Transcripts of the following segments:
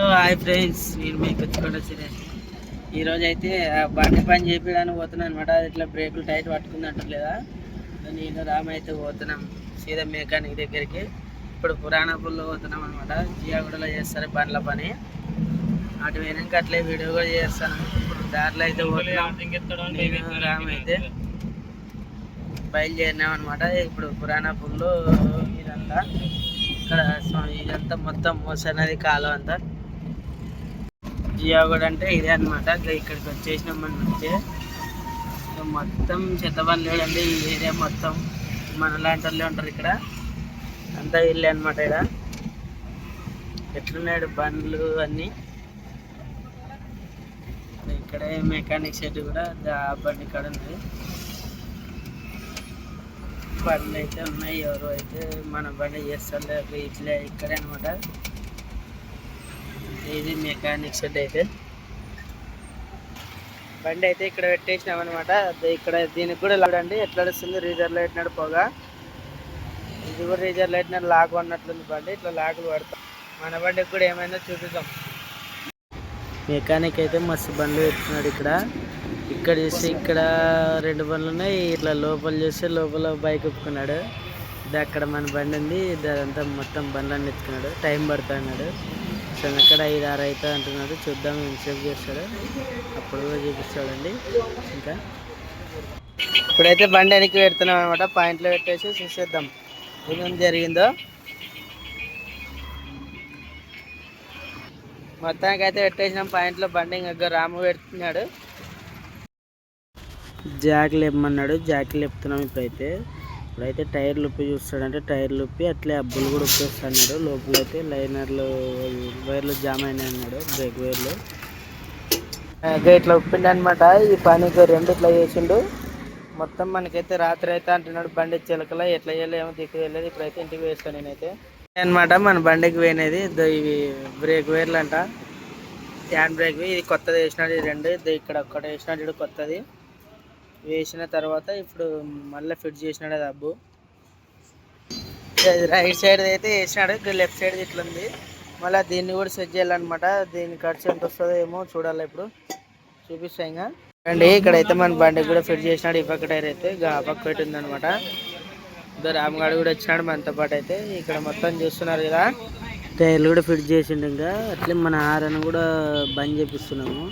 Hi friends నేను మీ పెట్టుకోండి సరే ఈరోజు అయితే బండి పని చేయడానికి పోతున్నాను అనమాట ఇట్లా బ్రేకులు టైట్ పట్టుకుంది అంటలేదా? నేను రామ్ అయితే పోతున్నాం సీదా మెకానిక్ దగ్గరికి. ఇప్పుడు పురాణపూర్లో పోతున్నాం అనమాట జియాగూడలో చేస్తారు బండ్ల పని. అటు వెనక అట్లే వీడియో కూడా చేస్తాను. ఇప్పుడు దారిలో అయితే పోతున్నాం. నేను రామ్ అయితే బయలుదేరినాం అనమాట ఇప్పుడు పురాణపూర్లో ఇదంతా. ఇక్కడ ఇదంతా మొత్తం మోసనది కాలం అంతా. జియాగూడ అంటే ఇదే అనమాట ఇక్కడికి వచ్చేసినాం మనం వచ్చే మొత్తం చెత్త లేదండి ఈ ఏరియా మొత్తం. మన లాంటి వాళ్ళే ఉంటారు ఇక్కడ. అంతా ఇల్లే అనమాట ఇక్కడ. ఎట్లున్నాడు బండ్లు అన్నీ? ఇక్కడే మెకానిక్ షెడ్ కూడా ఆ బండి ఇక్కడ ఉంది. బండ్లు అయితే ఉన్నాయి ఎవరు అయితే మన బండి చేస్తారు ఇట్లే ఇక్కడే అనమాట ఇది మెకానిక్ షెడ్ అయితే. బండి అయితే ఇక్కడ పెట్టేసినాం అనమాట ఇక్కడ దీనికి కూడా లాడండి ఎట్లా వస్తుంది రీజర్ లైట్ నడిపోగా ఇది కూడా రీజర్ లైట్ నడు లాక్ ఉన్నట్లుంది బండి. ఇట్లా లాకులు పడతాం మన బండికి కూడా ఏమైనా చూపిద్దాం. మెకానిక్ అయితే మస్తు బండ్లు పెట్టుకున్నాడు ఇక్కడ. ఇక్కడ చూస్తే ఇక్కడ రెండు బండ్లు ఉన్నాయి. ఇట్లా లోపల చూస్తే లోపల బైక్ ఒప్పుకున్నాడు. ఇది అక్కడ మన బండి ఉంది. ఇది అదంతా మొత్తం బండ్లన్నీ ఎత్తుకున్నాడు. టైం పడుతున్నాడు అన్నాడు ఐదు ఆరు అవుతుంది అంటున్నాడు. చూద్దాం ఎంతసేపు చేస్తాడు. అప్పుడు కూడా చూపిస్తాడండి. ఇంకా ఇప్పుడైతే బండి వెనక్కి పెడుతున్నాం అనమాట పాయింట్లో పెట్టేసి చూసేద్దాం. ఏమేం జరిగిందో. మొత్తానికి అయితే పెట్టేసినాం పాయింట్లో బండి ఇంకా రాము పెడుతున్నాడు. జాక్ లేపమన్నాడు. జాక్ లేపుతున్నాం ఇప్పుడైతే. ఇప్పుడైతే టైర్లు ఉప్పి చూస్తాడంటే టైర్లు ఉప్పి అట్లే అబ్బులు కూడా ఉప్పేస్తున్నాడు లోపలైతే లైనర్లు వైర్లు జామ్ అయినాయి అన్నాడు బ్రేక్ వైర్లు. ఇట్లా ఉప్పిండు అనమాట ఈ పనికి రెండు ఇట్లా చేసిండు. మొత్తం మనకైతే రాత్రి అయితే అంటున్నాడు బండి చిలకల ఎట్లా చేయలేమో ఏమో దిక్కు వెళ్ళేది ఇప్పుడైతే ఇంటికి వేస్తాను నేనైతే. అనమాట మన బండికి పోయినది ఇవి బ్రేక్ వైర్లు అంట హ్యాండ్ బ్రేక్ ఇది కొత్తది వేసినాడు ఈ రెండు ఇదో ఇక్కడ ఒక్కటి వేసినాడు ఇది కొత్తది. వేసిన తర్వాత ఇప్పుడు మళ్ళీ ఫిట్ చేసినాడు అది అబ్బు. రైట్ సైడ్ అయితే వేసినాడు ఇక్కడ లెఫ్ట్ సైడ్ ఇట్లా ఉంది మళ్ళీ దీన్ని కూడా సెట్ చేయాలన్నమాట. దీని ఖర్చు ఎంత వస్తుందో ఏమో చూడాలి ఇప్పుడు. చూపిస్తాయి ఇంకా. అండి ఇక్కడైతే మన బండికి కూడా ఫిట్ చేసినాడు. ఈ పక్క టైర్ అయితే ఇక ఆ పక్క పెట్టింది అనమాట ఇద్దరు రామగాడు కూడా వచ్చినాడు మనతో పాటు అయితే. ఇక్కడ మొత్తం చూస్తున్నారు కదా. టైర్లు కూడా ఫిట్ చేసిండు ఇంకా. అట్లే మన హారన్ కూడా బంద్ చేపిస్తున్నాము.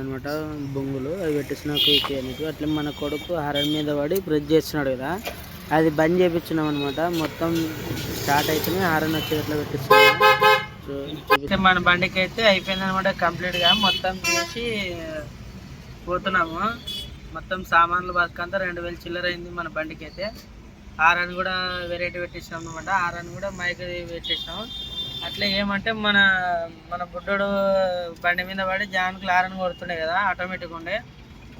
అనమాట బొంగులు. అవి పెట్టిస్తున్నా క్విక్ అట్లే మన కొడుకు హారన్ మీద పడి ప్రెస్ చేస్తున్నాడు కదా. అది బంద్ చేపించినాం అనమాట మొత్తం స్టార్ట్ అయితేనే హారన్ వచ్చేటట్లు పెట్టిస్తున్నాం మన బండికి అయితే అయిపోయింది అనమాట కంప్లీట్గా. మొత్తం చేసి పోతున్నాము. మొత్తం సామాన్లు బతుకంతా రెండు వేలు చిల్లర అయింది మన బండికి అయితే. హారన్ కూడా వెరైటీ పెట్టేసాం అనమాట హారన్ కూడా మైక్ పెట్టేసినాం అట్లా ఏమంటే మన మన బుడ్డోడు బండి మీద పడి జాన్కులు హారన్ కొడుతుండే కదా ఆటోమేటిక్ ఉండే.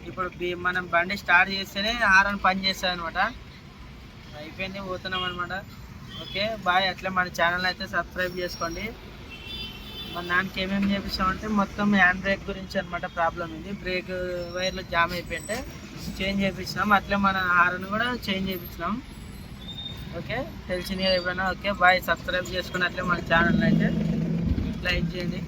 ఇప్పుడు బి- మనం బండి స్టార్ట్ చేస్తేనే హారన్ పని చేస్తుంది అనమాట అయిపోయింది పోతున్నాం అనమాట ఓకే బాయ్. అట్లా మన ఛానల్ అయితే సబ్స్క్రైబ్ చేసుకోండి. మన నాన్నకి ఏమేమి చేపిస్తామంటే మొత్తం హ్యాండ్ బ్రేక్ గురించి అనమాట ప్రాబ్లం ఇది. బ్రేక్ వైర్లు జామ్ అయిపోయింటే చేంజ్ చేయించినాం అట్లే మన హారన్ కూడా చేంజ్ చేయించినాం ఓకే? తెలిసిన కదా ఎప్పుడైనా ఓకే బాయ్ సబ్స్క్రైబ్ చేసుకున్నట్లే మన ఛానల్ అయితే లైక్ చేయండి.